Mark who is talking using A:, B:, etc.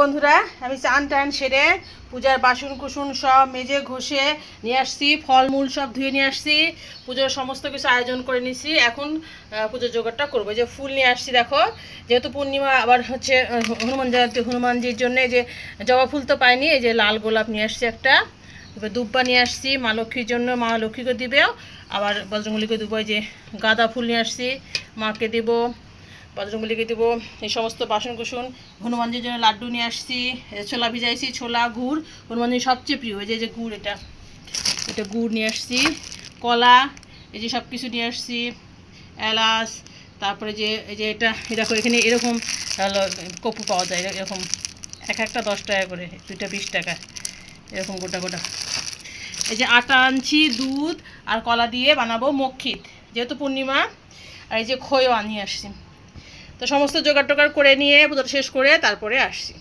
A: বন্ধুরা, আমি চান টান সেরে পূজার বাসন কুসুন সব মেজে ঘষে নিয়ে আসছি, ফলমূল সব ধুয়ে নিয়ে আসছি, পুজোর সমস্ত কিছু আয়োজন করে নিয়েছি এখন পুজোর জোগাড়টা করব। যে ফুল নিয়ে আসছি, দেখো, যেহেতু পূর্ণিমা আবার হচ্ছে হনুমান জয়ন্তী, হনুমানজির জন্য যে জবা ফুল তো পাইনি, এই যে লাল গোলাপ নিয়ে আসছি একটা। তারপরে দুব্বা নিয়ে আসছি, মা লক্ষ্মীর জন্য, মা লক্ষ্মীকে দিবেও। আবার বজরঙ্গলিকে দেবো যে গাঁদা ফুল নিয়ে আসছি, মাকে দেবো। বজরঙ্গলিকে দেবো, এই সমস্ত বাসন কুসুন হনুমানজির জন্য লাড্ডু নিয়ে আসছি ছোলা ভিজাইছি, ছোলা, গুড়, হনুমানজির সবচেয়ে প্রিয়, এই যে যে গুড় এটা এটা গুড় নিয়ে আসছি, কলা, এই যে সব কিছু নিয়ে আসছি, এলাচ, তারপরে যে, এই যে এটা দেখো এখানে এরকম কপু পাওয়া যায়, এরকম, এক একটা দশ টাকা করে, দুইটা বিশ টাকা, এরকম গোটা গোটা। এই যে আটা আনছি, দুধ আর কলা দিয়ে বানাবো মক্ষিত, যেহেতু পূর্ণিমা, আর এই যে খইও আনিয়ে আসছি। তো সমস্ত জোগাড় টোগাড় করে নিয়ে পুজোটা শেষ করে তারপরে আসছি।